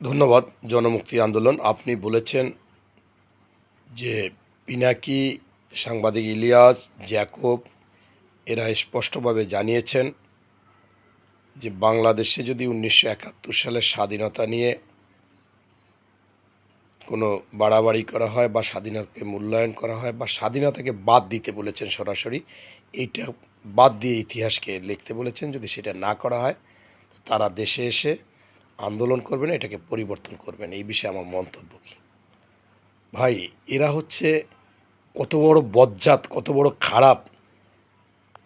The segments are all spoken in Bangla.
ধন্যবাদ, জনমুক্তি আন্দোলন। আপনি বলেছেন যে পিনাকি, সাংবাদিক ইলিয়াস, জ্যাকব, এরা স্পষ্টভাবে জানিয়েছেন যে বাংলাদেশে যদি উনিশশো একাত্তর সালের স্বাধীনতা নিয়ে কোনো বাড়াবাড়ি করা হয় বা স্বাধীনতাকে মূল্যায়ন করা হয় বা স্বাধীনতাকে বাদ দিতে বলেছেন সরাসরি, এইটা বাদ দিয়ে ইতিহাসকে লিখতে বলেছেন। যদি সেটা না করা হয়, তারা দেশে এসে আন্দোলন করবেন, এটাকে পরিবর্তন করবেন। এই বিষয়ে আমার মন্তব্য কী? ভাই, এরা হচ্ছে কত বড় বজ্জাত, কত বড় খারাপ।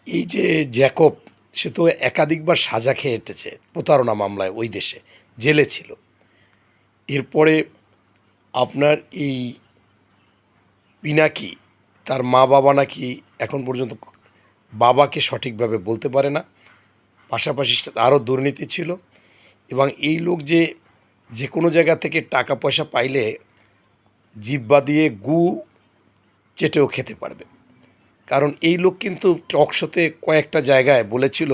এই যে জ্যাকব, সে তো একাধিকবার সাজা খেয়ে এটেছে প্রতারণা মামলায় ওই দেশে, জেলে ছিল। এরপরে আপনার এই পিনাকি, তার মা বাবা নাকি এখন পর্যন্ত বাবাকে সঠিকভাবে বলতে পারে না। পাশাপাশি আরও দুর্নীতি ছিল। এবং এই লোক যে যে কোনো জায়গা থেকে টাকা পয়সা পাইলে জিব্বা দিয়ে গু চেটেও খেতে পারবে। কারণ এই লোক কিন্তু টকশোতে কয়েকটা জায়গায় বলেছিল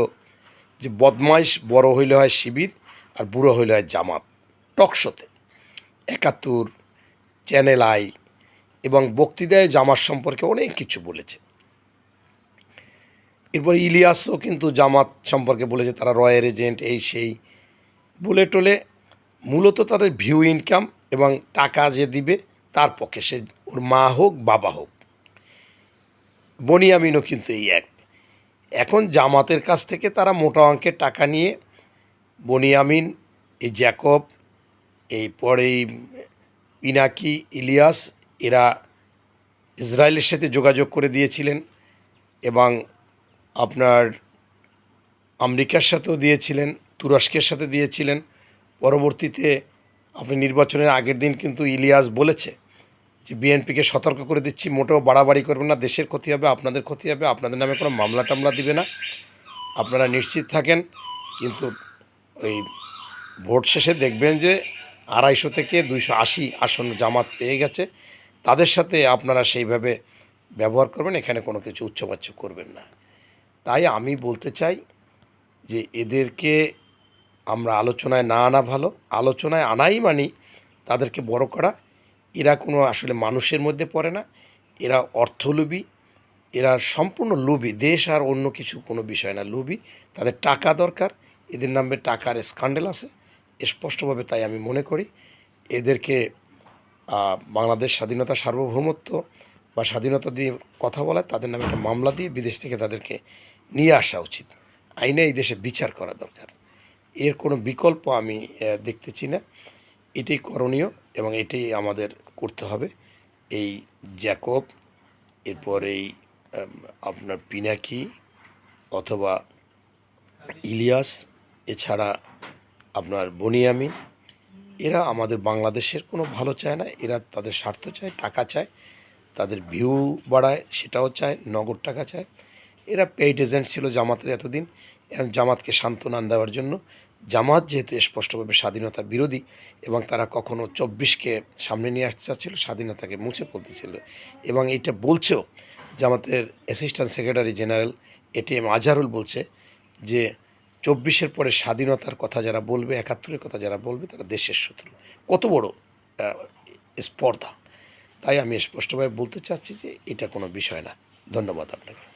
যে বদমাইশ বড় হইলে হয় শিবির আর বুড়ো হইলে হয় জামাত। টকশোতে একাত্তর, চ্যানেল আই এবং বক্তৃতায় জামাত সম্পর্কে অনেক কিছু বলেছে। এরপর ইলিয়াসও কিন্তু জামাত সম্পর্কে বলেছে, তারা রয়্যাল এজেন্ট, এই সেই। বলে টলে মূলত তাদের ভিউ ইনকাম এবং টাকা যে দিবে তার পক্ষে সে ওর মা হোক, বাবা হোক। বনিয়ামিনও কিন্তু এই এক। এখন জামাতের কাছ থেকে তারা মোটা অঙ্কের টাকা নিয়ে বনিয়ামিন, এই জ্যাকব, এই পরে এই পিনাকি ইলিয়াস, এরা ইসরায়েলের সাথে যোগাযোগ করে দিয়েছিলেন এবং আপনার আমেরিকার সাথেও দিয়েছিলেন। তুরস্কের সাথে দিয়েছিলেন। পরবর্তীতে আপনি নির্বাচনের আগের দিন কিন্তু ইলিয়াস বলেছে যে, বিএনপিকে সতর্ক করে দিচ্ছি, মোটেও বাড়াবাড়ি করবেন না, দেশের ক্ষতি হবে, আপনাদের ক্ষতি হবে, আপনাদের নামে কোনো মামলা টামলা দিবে না। আপনারা নিশ্চিত থাকেন, কিন্তু ওই ভোট শেষে দেখবেন যে আড়াইশো থেকে দুইশো আশি আসন জামাত পেয়ে গেছে। তাদের সাথে আপনারা সেইভাবে ব্যবহার করবেন, এখানে কোনো কিছু উচ্চবাচ্য করবেন না। তাই আমি বলতে চাই যে, এদেরকে আমরা আলোচনায় না আনা ভালো, আলোচনায় আনাই মানি তাদেরকে বড় করা। এরা কোনো আসলে মানুষের মধ্যে পড়ে না। এরা অর্থলোভী। এরা সম্পূর্ণ লোভী। দেশ আর অন্য কিছু কোনো বিষয় না, লোভী। তাদের টাকা দরকার। এদের নামে টাকার স্ক্যান্ডেল আছে। স্পষ্টভাবে তাই আমি মনে করি। এদেরকে বাংলাদেশ স্বাধীনতা সার্বভৌমত্ব বা স্বাধীনতা দিয়ে কথা বলা, তাদের নামে একটা মামলা দিয়ে বিদেশ থেকে তাদেরকে নিয়ে আসা উচিত। আইনে এই দেশে বিচার করা দরকার। এর কোনো বিকল্প আমি দেখতেছি না। এটাই করণীয় এবং এটাই আমাদের করতে হবে। এই জ্যাকব, এরপর এই আপনার পিনাকি অথবা ইলিয়াস, এছাড়া আপনার বনিয়ামিন, এরা আমাদের বাংলাদেশের কোনো ভালো চায় না। এরা তাদের স্বার্থ চায়, টাকা চায়, তাদের ভিউ বাড়ায়, সেটাও চায়, নগদ টাকা চায়। এরা পেইড এজেন্ট ছিল জামাতের এতদিন। জামাতকে সান্ত্বনা দেওয়ার জন্য। জামাত যেহেতু স্পষ্টভাবে স্বাধীনতা বিরোধী এবং তারা কখনো চব্বিশকে সামনে নিয়ে আসতে চাচ্ছিল, স্বাধীনতাকে মুছে ফেলতেছিল এবং এইটা বলছেও জামাতের assistant secretary general ATM Azharul বলছে যে, চব্বিশের পরে স্বাধীনতার কথা যারা বলবে, একাত্তরের কথা যারা বলবে, তারা দেশের শত্রু। কত বড় স্পর্ধা। তাই আমি স্পষ্টভাবে বলতে চাচ্ছি যে, এটা কোনো বিষয় না। ধন্যবাদ আপনাকে।